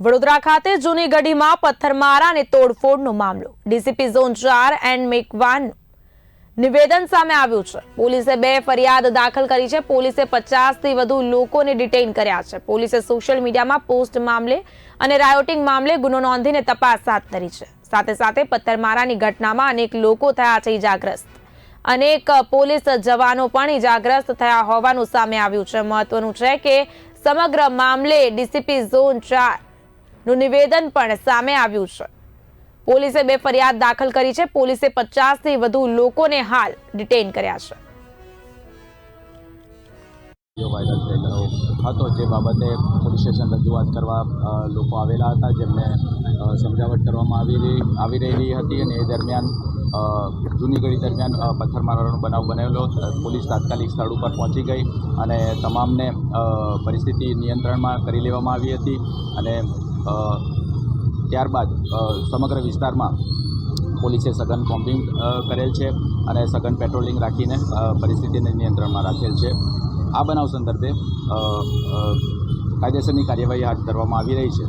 વડોદરા ખાતે જૂની ગઢીમાં પથ્થરમારા અને તોડફોડનો મામલો. ડીસીપી ઝોન ચાર એન્ડ મેકવાન નિવેદન સામે આવ્યું છે. પોલીસે બે ફરિયાદ દાખલ કરી છે. પોલીસે પચાસથી વધુ લોકોને ડિટેઇન કર્યા છે. પોલીસે સોશિયલ મીડિયામાં પોસ્ટ મામલે અને રાયોટિંગ મામલે ગુનો નોંધીને તપાસ હાથ ધરી છે. સાથે સાથે પથ્થરમારાની ઘટનામાં અનેક લોકો થયા છે ઇજાગ્રસ્ત અનેક પોલીસ જવાનો પણ ઇજાગ્રસ્ત થયા હોવાનું સામે આવ્યું છે. મહત્વનું છે કે સમગ્ર મામલે ડીસીપી ઝોન ચાર નું નિવેદન પણ સામે આવ્યું છે. પોલીસે બે ફરિયાદ દાખલ કરી છે. પોલીસે પચાસથી વધુ લોકોને હાલ ડિટેઇન કર્યા છે. વાયરલ થયેલો હતો. જે બાબતે પોલીસ સ્ટેશન રજૂઆત કરવા લોકો આવેલા હતા. જેમને સમજાવટ કરવામાં આવી રહી, આવી રહેલી હતી અને એ દરમિયાન જૂની ઘડી દરમિયાન પથ્થરમારાનો બનાવ બનેલો પોલીસ તાત્કાલિક સ્થળ ઉપર પહોંચી ગઈ અને તમામને પરિસ્થિતિ નિયંત્રણમાં કરી લેવામાં આવી હતી અને ત્યારબાદ સમગ્ર વિસ્તારમાં પોલીસે સઘન કોમ્બિંગ કરેલ છે અને સઘન પેટ્રોલિંગ રાખીને પરિસ્થિતિને નિયંત્રણમાં રાખેલ છે. આ બનાવ સંદર્ભે કાયદેસરની કાર્યવાહી હાથ ધરવામાં આવી રહી છે.